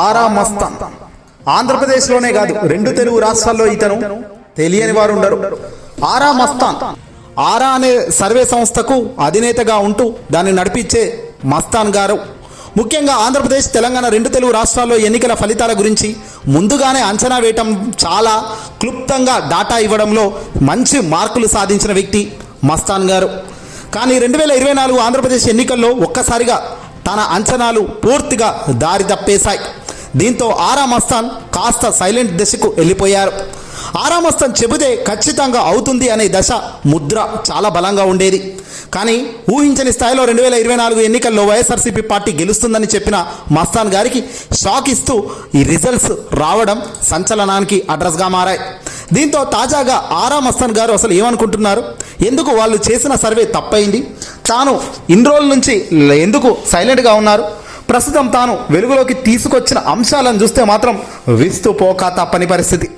ఆరా మస్తాన్ ఆంధ్రప్రదేశ్లోనే కాదు రెండు తెలుగు రాష్ట్రాల్లో ఇతను తెలియని వారు ఉండరు. ఆరా మస్తాన్ ఆరా అనే సర్వే సంస్థకు అధినేతగా ఉంటూ దాన్ని నడిపించే మస్తాన్ గారు. ముఖ్యంగా ఆంధ్రప్రదేశ్ తెలంగాణ రెండు తెలుగు రాష్ట్రాల్లో ఎన్నికల ఫలితాల గురించి ముందుగానే అంచనా వేయటం చాలా క్లుప్తంగా డాటా ఇవ్వడంలో మంచి మార్కులు సాధించిన వ్యక్తి మస్తాన్ గారు. కానీ రెండు వేల ఇరవై నాలుగు ఆంధ్రప్రదేశ్ ఎన్నికల్లో ఒక్కసారిగా తన అంచనాలు పూర్తిగా దారి తప్పేశాయి. దీంతో ఆరా మస్తాన్ కాస్త సైలెంట్ దశకు వెళ్ళిపోయారు. ఆరా మస్తాన్ చెబితే ఖచ్చితంగా అవుతుంది అనే దశ ముద్ర చాలా బలంగా ఉండేది. కానీ ఊహించని స్థాయిలో రెండు వేల ఇరవై నాలుగు ఎన్నికల్లో వైఎస్ఆర్సీపీ పార్టీ గెలుస్తుందని చెప్పిన మస్తాన్ గారికి షాక్ ఇస్తూ ఈ రిజల్ట్స్ రావడం సంచలనానికి అడ్రస్గా మారాయి. దీంతో తాజాగా ఆరా మస్తాన్ గారు అసలు ఏమనుకుంటున్నారు? ఎందుకు వాళ్ళు చేసిన సర్వే తప్పైంది? తాను ఇన్ని రోజుల నుంచి ఎందుకు సైలెంట్గా ఉన్నారు? ప్రస్తుతం తాను వెలుగులోకి తీసుకొచ్చిన అంశాలను చూస్తే మాత్రం విస్తూ పోక తప్పని పరిస్థితి.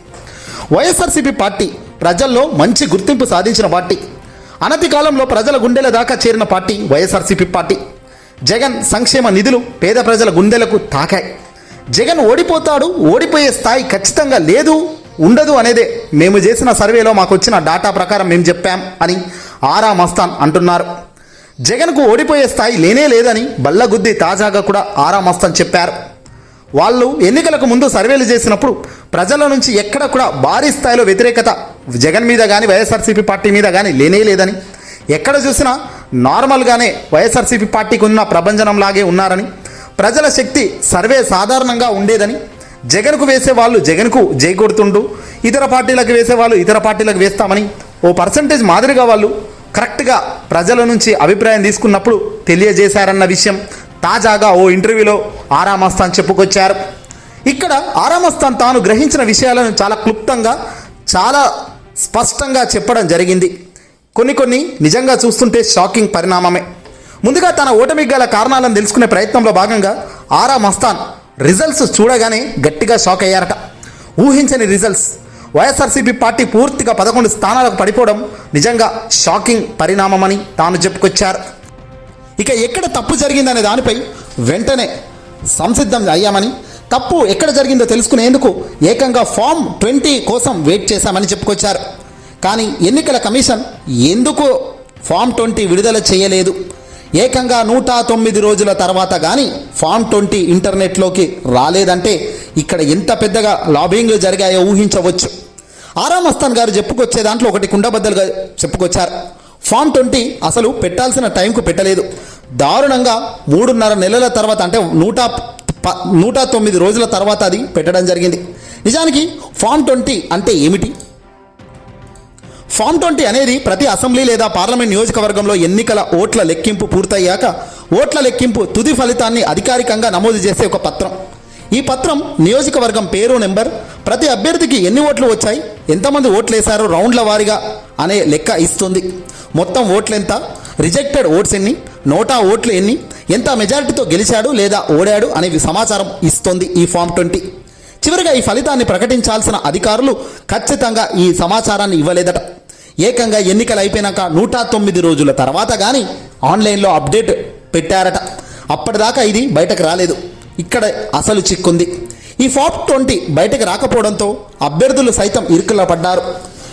వైఎస్ఆర్సీపీ పార్టీ ప్రజల్లో మంచి గుర్తింపు సాధించిన పార్టీ. అనతి కాలంలో ప్రజల గుండెల దాకా చేరిన పార్టీ వైఎస్ఆర్సీపీ పార్టీ. జగన్ సంక్షేమ నిధులు పేద ప్రజల గుండెలకు తాకాయి. జగన్ ఓడిపోతాడు ఓడిపోయే స్థాయి ఖచ్చితంగా లేదు ఉండదు అనేదే మేము చేసిన సర్వేలో మాకు వచ్చిన డాటా ప్రకారం మేము చెప్పాం అని ఆరా మస్తాన్ అంటున్నారు. జగన్కు ఓడిపోయే స్థాయి లేనే లేదని బల్లగుద్ది తాజాగా కూడా ఆరా మస్తాన్ చెప్పారు. వాళ్ళు ఎన్నికలకు ముందు సర్వేలు చేసినప్పుడు ప్రజల నుంచి ఎక్కడ కూడా భారీ స్థాయిలో వ్యతిరేకత జగన్ మీద కానీ వైఎస్ఆర్సీపీ పార్టీ మీద కానీ లేనే లేదని ఎక్కడ చూసినా నార్మల్గానే వైఎస్ఆర్సీపీ పార్టీకి ఉన్న ప్రభంజనంలాగే ఉన్నారని ప్రజల శక్తి సర్వే సాధారణంగా ఉండేదని జగన్కు వేసే వాళ్ళు జగన్కు జై కొడుతుండు ఇతర పార్టీలకు వేసే వాళ్ళు ఇతర పార్టీలకు వేస్తామని ఓ పర్సంటేజ్ మాదిరిగా వాళ్ళు కరెక్ట్గా ప్రజల నుంచి అభిప్రాయం తీసుకున్నప్పుడు తెలియజేశారన్న విషయం తాజాగా ఓ ఇంటర్వ్యూలో ఆరామస్తాన్ చెప్పుకొచ్చారు. ఇక్కడ ఆరామస్తాన్ తాను గ్రహించిన విషయాలను చాలా క్లుప్తంగా చాలా స్పష్టంగా చెప్పడం జరిగింది. కొన్ని కొన్ని నిజంగా చూస్తుంటే షాకింగ్ పరిణామమే. ముందుగా తన ఓటమికి గల కారణాలను తెలుసుకునే ప్రయత్నంలో భాగంగా ఆరా మస్తాన్ రిజల్ట్స్ చూడగానే గట్టిగా షాక్ అయ్యారట. ఊహించని రిజల్ట్స్. వైఎస్ఆర్సీపీ పార్టీ పూర్తిగా పదకొండు స్థానాలకు పడిపోవడం నిజంగా షాకింగ్ పరిణామమని తాను చెప్పుకొచ్చారు. ఇక ఎక్కడ తప్పు జరిగిందనే దానిపై వెంటనే సంసిద్ధం అయ్యామని తప్పు ఎక్కడ జరిగిందో తెలుసుకునేందుకు ఏకంగా ఫామ్ ట్వంటీ కోసం వెయిట్ చేశామని చెప్పుకొచ్చారు. కానీ ఎన్నికల కమిషన్ ఎందుకు ఫామ్ ట్వంటీ విడుదల చేయలేదు? ఏకంగా నూట తొమ్మిది రోజుల తర్వాత కానీ ఫామ్ ట్వంటీ ఇంటర్నెట్లోకి రాలేదంటే ఇక్కడ ఎంత పెద్దగా లాబింగ్లు జరిగాయో ఊహించవచ్చు. ఆరామస్థాన్ గారు చెప్పుకొచ్చే దాంట్లో ఒకటి కుండబద్దలుగా చెప్పుకొచ్చారు. ఫామ్ ట్వంటీ అసలు పెట్టాల్సిన టైంకు పెట్టలేదు. దారుణంగా మూడున్నర నెలల తర్వాత అంటే నూట ప- నూట తొమ్మిది రోజుల తర్వాత అది పెట్టడం జరిగింది. నిజానికి ఫామ్ ట్వంటీ అంటే ఏమిటి? ఫామ్ ట్వంటీ అనేది ప్రతి అసెంబ్లీ లేదా పార్లమెంట్ నియోజకవర్గంలో ఎన్నికల ఓట్ల లెక్కింపు పూర్తయ్యాక ఓట్ల లెక్కింపు తుది ఫలితాన్ని అధికారికంగా నమోదు చేసే ఒక పత్రం. ఈ పత్రం నియోజకవర్గం పేరు నెంబర్. ప్రతి అభ్యర్థికి ఎన్ని ఓట్లు వచ్చాయి? ఎంతమంది ఓట్లు వేశారో రౌండ్ల వారీగా అనే లెక్క ఇస్తుంది. మొత్తం ఓట్లు ఎంత రిజెక్టెడ్ ఓట్స్ ఎన్ని? నోటా ఓట్లు ఎన్ని? ఎంత మెజారిటీతో గెలిచాడు లేదా ఓడాడు అనే సమాచారం ఇస్తుంది ఈ ఫామ్ ట్వంటీ. చివరిగా ఈ ఫలితాన్ని ప్రకటించాల్సిన అధికారులు ఖచ్చితంగా ఈ సమాచారాన్ని ఇవ్వలేదట. ఏకంగా ఎన్నికలు అయిపోయినాక నూట తొమ్మిది రోజుల తర్వాత కానీ ఆన్లైన్లో అప్డేట్ పెట్టారట. అప్పటిదాకా ఇది బయటకు రాలేదు. ఇక్కడ అసలు చిక్కుంది. ఈ ఫాప్ ట్వంటీ బయటకు రాకపోవడంతో అభ్యర్థులు సైతం ఇరుకులో పడ్డారు.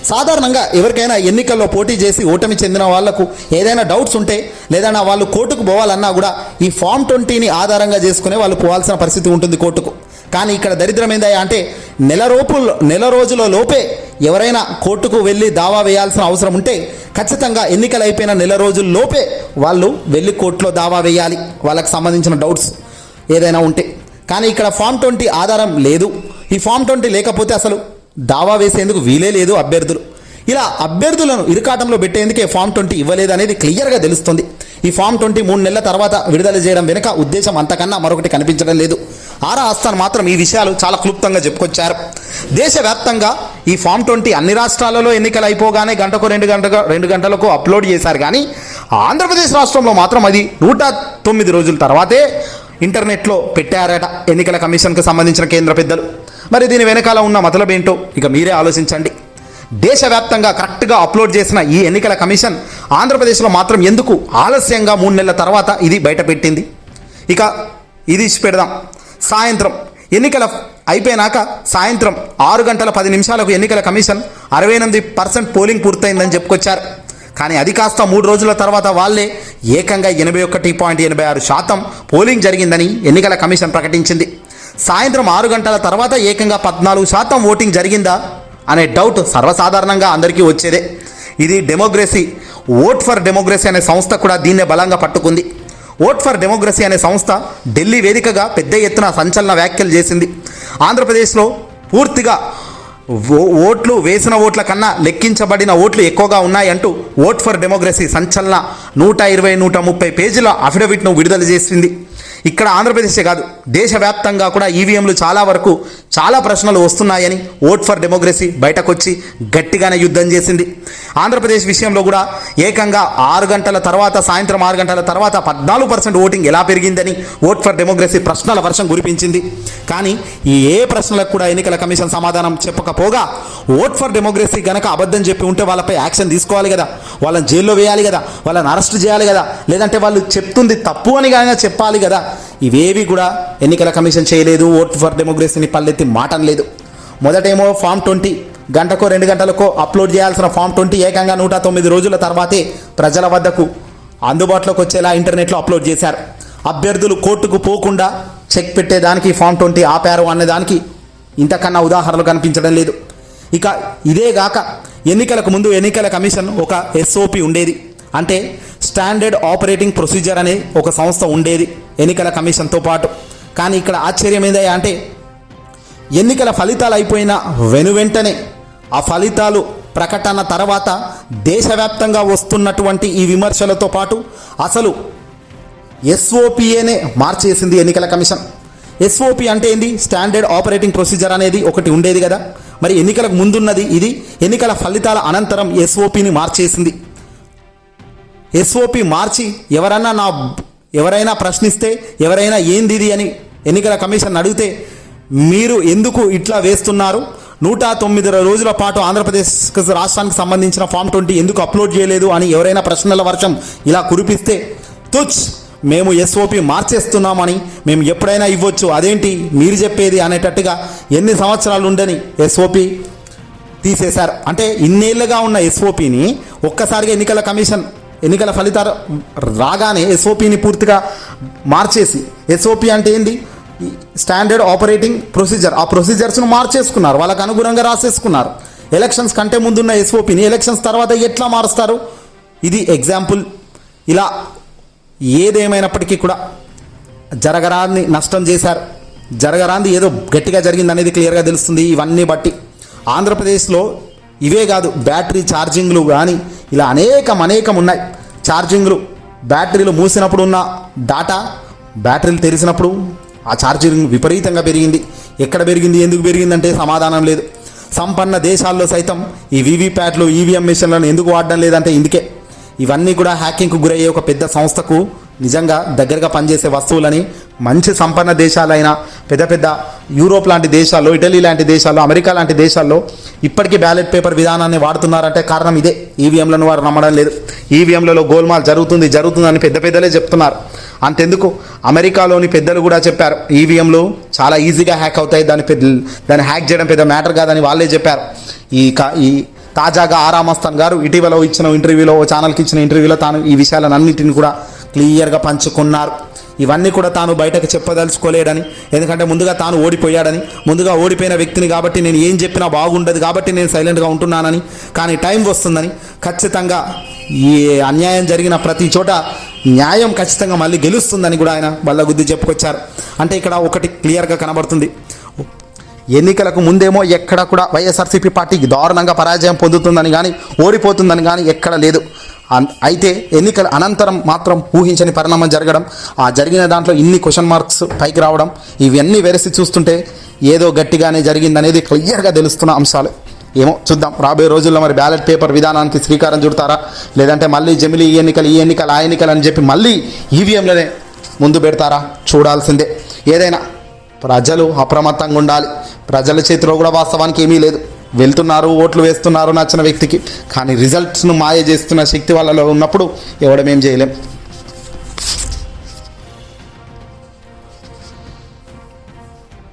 సాధారణంగా ఎవరికైనా ఎన్నికల్లో పోటీ చేసి ఓటమి చెందిన వాళ్ళకు ఏదైనా డౌట్స్ ఉంటే లేదన్నా వాళ్ళు కోర్టుకు పోవాలన్నా కూడా ఈ ఫామ్ ట్వంటీని ఆధారంగా చేసుకునే వాళ్ళు పోవాల్సిన పరిస్థితి ఉంటుంది కోర్టుకు. కానీ ఇక్కడ దరిద్రం ఏందా అంటే నెల రోపు నెల రోజుల లోపే ఎవరైనా కోర్టుకు వెళ్ళి దావా వేయాల్సిన అవసరం ఉంటే ఖచ్చితంగా ఎన్నికలు అయిపోయిన నెల రోజుల లోపే వాళ్ళు వెళ్ళి కోర్టులో దావా వేయాలి. వాళ్ళకి సంబంధించిన డౌట్స్. ఏదైనా ఉంటే. కానీ ఇక్కడ ఫామ్ ట్వంటీ ఆధారం లేదు. ఈ ఫామ్ ట్వంటీ లేకపోతే అసలు దావా వేసేందుకు వీలే లేదు అభ్యర్థులు. ఇలా అభ్యర్థులను ఇరుకాటంలో పెట్టేందుకే ఫామ్ ట్వంటీ ఇవ్వలేదు అనేది క్లియర్గా తెలుస్తుంది. ఈ ఫామ్ ట్వంటీ మూడు నెలల తర్వాత విడుదల చేయడం వెనుక ఉద్దేశం అంతకన్నా మరొకటి కనిపించడం లేదు. ఆరా ఆస్థాన్ మాత్రం ఈ విషయాలు చాలా క్లుప్తంగా చెప్పుకొచ్చారు. దేశవ్యాప్తంగా ఈ ఫామ్ ట్వంటీ అన్ని రాష్ట్రాలలో ఎన్నికలు అయిపోగానే గంటకు రెండు గంటకు రెండు గంటలకు అప్లోడ్ చేశారు. కానీ ఆంధ్రప్రదేశ్ రాష్ట్రంలో మాత్రం అది నూట తొమ్మిది రోజుల తర్వాతే ఇంటర్నెట్లో పెట్టారట ఎన్నికల కమిషన్కి సంబంధించిన కేంద్ర పెద్దలు. మరి దీని వెనకాల ఉన్న మతలబేంటో ఇక మీరే ఆలోచించండి. దేశవ్యాప్తంగా కరెక్ట్గా అప్లోడ్ చేసిన ఈ ఎన్నికల కమిషన్ ఆంధ్రప్రదేశ్లో మాత్రం ఎందుకు ఆలస్యంగా మూడు నెలల తర్వాత ఇది బయటపెట్టింది? ఇక ఇది ఇచ్చి పెడదాం. సాయంత్రం ఎన్నికల అయిపోయినాక సాయంత్రం ఆరు గంటల పది నిమిషాలకు ఎన్నికల కమిషన్ అరవై ఎనిమిది పర్సెంట్ పోలింగ్ పూర్తయిందని చెప్పుకొచ్చారు. కానీ అది కాస్త మూడు రోజుల తర్వాత వాళ్ళే ఏకంగా ఎనభై ఒకటి పాయింట్ ఎనభై ఆరు శాతం పోలింగ్ జరిగిందని ఎన్నికల కమిషన్ ప్రకటించింది. సాయంత్రం ఆరు గంటల తర్వాత ఏకంగా పద్నాలుగు శాతం ఓటింగ్ జరిగిందా అనే డౌట్ సర్వసాధారణంగా అందరికీ వచ్చేదే. ఇది డెమోక్రసీ ఓట్ ఫర్ డెమోక్రసీ అనే సంస్థ కూడా దీన్నే బలంగా పట్టుకుంది. ఓట్ ఫర్ డెమోక్రసీ అనే సంస్థ ఢిల్లీ వేదికగా పెద్ద ఎత్తున సంచలన వ్యాఖ్యలు చేసింది. ఆంధ్రప్రదేశ్లో పూర్తిగా ఓట్లు వేసిన ఓట్ల కన్నా లెక్కించబడిన ఓట్లు ఎక్కువగా ఉన్నాయంటూ ఓట్ ఫర్ డెమోక్రసీ సంచలన నూట ఇరవై నూట ముప్పై పేజీల అఫిడవిట్ను విడుదల చేసింది ఇక్కడ ఆంధ్రప్రదేశే కాదు దేశవ్యాప్తంగా కూడా ఈవీఎంలు చాలా వరకు చాలా ప్రశ్నలు వస్తున్నాయని ఓట్ ఫర్ డెమోక్రసీ బయటకొచ్చి గట్టిగానే యుద్ధం చేసింది. ఆంధ్రప్రదేశ్ విషయంలో కూడా ఏకంగా ఆరు గంటల తర్వాత సాయంత్రం ఆరు గంటల తర్వాత పద్నాలుగు పర్సెంట్ ఓటింగ్ ఎలా పెరిగిందని ఓట్ ఫర్ డెమోక్రసీ ప్రశ్నల వర్షం కురిపించింది. కానీ ఏ ప్రశ్నలకు కూడా ఎన్నికల కమిషన్ సమాధానం చెప్పకపోగా ఓట్ ఫర్ డెమోక్రసీ గనక అబద్ధం చెప్పి ఉంటే వాళ్ళపై యాక్షన్ తీసుకోవాలి కదా. వాళ్ళని జైల్లో వేయాలి కదా. వాళ్ళని అరెస్ట్ చేయాలి కదా. లేదంటే వాళ్ళు చెప్తుంది తప్పు అని కానీ చెప్పాలి కదా. ఇవేవి కూడా ఎన్నికల కమిషన్ చేయలేదు ఓట్ ఫర్ డెమోక్రసీని పల్లెత్తి మాటం లేదు. మొదటేమో ఫామ్ ట్వంటీ గంటకో రెండు గంటలకో అప్లోడ్ చేయాల్సిన ఫామ్ ట్వంటీ ఏకంగా నూట తొమ్మిది రోజుల తర్వాతే ప్రజల వద్దకు అందుబాటులోకి వచ్చేలా ఇంటర్నెట్లో అప్లోడ్ చేశారు. అభ్యర్థులు కోర్టుకు పోకుండా చెక్ పెట్టేదానికి ఫామ్ ట్వంటీ ఆపారు అనేదానికి ఇంతకన్నా ఉదాహరణలు కనిపించడం లేదు. ఇక ఇదే గాక ఎన్నికలకు ముందు ఎన్నికల కమిషన్ ఒక ఎస్ఓపి ఉండేది. అంటే స్టాండర్డ్ ఆపరేటింగ్ ప్రొసీజర్ అనే ఒక సంస్థ ఉండేది. ఎన్నికల కమిషన్తో పాటు. కానీ ఇక్కడ ఆశ్చర్యం ఏందయ్యా అంటే ఎన్నికల ఫలితాలు అయిపోయిన వెను వెంటనే ఆ ఫలితాలు ప్రకటన తర్వాత దేశవ్యాప్తంగా వస్తున్నటువంటి ఈ విమర్శలతో పాటు అసలు ఎస్ఓపిఏనే మార్చేసింది ఎన్నికల కమిషన్. ఎస్ఓపి అంటే ఏంది? స్టాండర్డ్ ఆపరేటింగ్ ప్రొసీజర్ అనేది ఒకటి ఉండేది కదా. మరి ఎన్నికలకు ముందున్నది ఇది. ఎన్నికల ఫలితాల అనంతరం ఎస్ఓపిని మార్చేసింది. ఎస్ఓపి మార్చి ఎవరన్నా నా ఎవరైనా ప్రశ్నిస్తే ఎవరైనా ఏంది ఇది అని ఎన్నికల కమిషన్ అడిగితే మీరు ఎందుకు ఇట్లా వేస్తున్నారు? నూట తొమ్మిది రోజుల పాటు ఆంధ్రప్రదేశ్ రాష్ట్రానికి సంబంధించిన ఫామ్ ట్వంటీ ఎందుకు అప్లోడ్ చేయలేదు అని ఎవరైనా ప్రశ్నల వర్షం ఇలా కురిపిస్తే తుచ్ మేము ఎస్ఓపి మార్చేస్తున్నామని మేము ఎప్పుడైనా ఇవ్వచ్చు అదేంటి మీరు చెప్పేది అనేటట్టుగా ఎన్ని సంవత్సరాలు ఉండని ఎస్ఓపి తీసేశారు. అంటే ఇన్నేళ్ళుగా ఉన్న ఎస్ఓపిని ఒక్కసారిగా ఎన్నికల కమిషన్ ఎన్నికల ఫలితాలు రాగానే ఎస్ఓపిని పూర్తిగా మార్చేసి ఎస్ఓపి అంటే ఏంటి స్టాండర్డ్ ఆపరేటింగ్ ప్రొసీజర్ ఆ ప్రొసీజర్స్ను మార్చేసుకున్నారు. వాళ్ళకు అనుగుణంగా రాసేసుకున్నారు. ఎలక్షన్స్ కంటే ముందున్న ఎస్ఓపిని ఎలక్షన్స్ తర్వాత ఎట్లా మారుస్తారు? ఇది ఎగ్జాంపుల్ ఇలా ఏదేమైనప్పటికీ కూడా జరగరాన్ని నష్టం చేశారు. జరగరాంది ఏదో గట్టిగా జరిగింది అనేది క్లియర్గా తెలుస్తుంది. ఇవన్నీ బట్టి ఆంధ్రప్రదేశ్లో ఇవే కాదు బ్యాటరీ ఛార్జింగ్లు కానీ ఇలా అనేకం అనేకం ఉన్నాయి. ఛార్జింగ్లు బ్యాటరీలు మూసినప్పుడు ఉన్న డాటా బ్యాటరీలు తెరిచినప్పుడు ఆ ఛార్జింగ్ విపరీతంగా పెరిగింది. ఎక్కడ పెరిగింది ఎందుకు పెరిగిందంటే సమాధానం లేదు. సంపన్న దేశాల్లో సైతం ఈ వీవీప్యాట్లు ఈవీఎం మిషన్లను ఎందుకు వాడడం లేదంటే ఇందుకే. ఇవన్నీ కూడా హ్యాకింగ్కు గురయ్యే ఒక పెద్ద సంస్థకు నిజంగా దగ్గరగా పనిచేసే వస్తువులని మంచి సంపన్న దేశాలైన పెద్ద పెద్ద యూరోప్ లాంటి దేశాల్లో ఇటలీ లాంటి దేశాల్లో అమెరికా లాంటి దేశాల్లో ఇప్పటికీ బ్యాలెట్ పేపర్ విధానాన్ని వాడుతున్నారంటే కారణం ఇదే. ఈవీఎంలను వారు నమ్మడం లేదు. ఈవీఎంలలో గోల్మాల్ జరుగుతుంది జరుగుతుందని పెద్ద పెద్దలే చెప్తున్నారు. అంతెందుకు? అమెరికాలోని పెద్దలు కూడా చెప్పారు ఈవీఎంలు చాలా ఈజీగా హ్యాక్ అవుతాయి దాని పెద్ద దాన్ని హ్యాక్ చేయడం పెద్ద మ్యాటర్ కాదని వాళ్ళే చెప్పారు. ఈ కా ఈ తాజాగా ఆరామస్తాన్ గారు ఇటీవల ఇచ్చిన ఇంటర్వ్యూలో ఓ ఛానల్కి ఇచ్చిన ఇంటర్వ్యూలో తాను ఈ విషయాలన్నింటిని కూడా క్లియర్గా పంచుకున్నారు. ఇవన్నీ కూడా తాను బయటకు చెప్పదలుచుకోలేడని ఎందుకంటే ముందుగా తాను ఓడిపోయాడని ముందుగా ఓడిపోయిన వ్యక్తిని కాబట్టి నేను ఏం చెప్పినా బాగుండదు కాబట్టి నేను సైలెంట్గా ఉంటున్నానని కానీ టైం వస్తుందని ఖచ్చితంగా ఈ అన్యాయం జరిగిన ప్రతి చోట న్యాయం ఖచ్చితంగా మళ్ళీ గెలుస్తుందని కూడా ఆయన బల్లగుద్ది చెప్పుకొచ్చారు. అంటే ఇక్కడ ఒకటి క్లియర్గా కనబడుతుంది. ఎన్నికలకు ముందేమో ఎక్కడ కూడా వైఎస్ఆర్సీపీ పార్టీ దారుణంగా పరాజయం పొందుతుందని కానీ ఓడిపోతుందని కానీ ఎక్కడ లేదు. అయితే ఎన్నికల అనంతరం మాత్రం ఊహించని పరిణామం జరగడం ఆ జరిగిన దాంట్లో ఇన్ని క్వశ్చన్ మార్క్స్ పైకి రావడం ఇవన్నీ వెరసి చూస్తుంటే ఏదో గట్టిగానే జరిగిందనేది క్లియర్గా తెలుస్తున్న అంశాలు. ఏమో చూద్దాం. రాబోయే రోజుల్లో మరి బ్యాలెట్ పేపర్ విధానానికి శ్రీకారం చుడతారా? లేదంటే మళ్ళీ జమిలి ఈ ఎన్నికలు ఈ ఎన్నికలు ఆ ఎన్నికలు అని చెప్పి మళ్ళీ ఈవీఎంలోనే ముందు పెడతారా? చూడాల్సిందే. ఏదైనా ప్రజలు అప్రమత్తంగా ఉండాలి. ప్రజల చేతిలో కూడా వాస్తవానికి ఏమీ లేదు. వెళ్తున్నారు ఓట్లు వేస్తున్నారు నచ్చిన వ్యక్తికి. కానీ రిజల్ట్స్ను మాయ చేస్తున్న శక్తి వాళ్ళలో ఉన్నప్పుడు ఎవడమేం చేయలేం.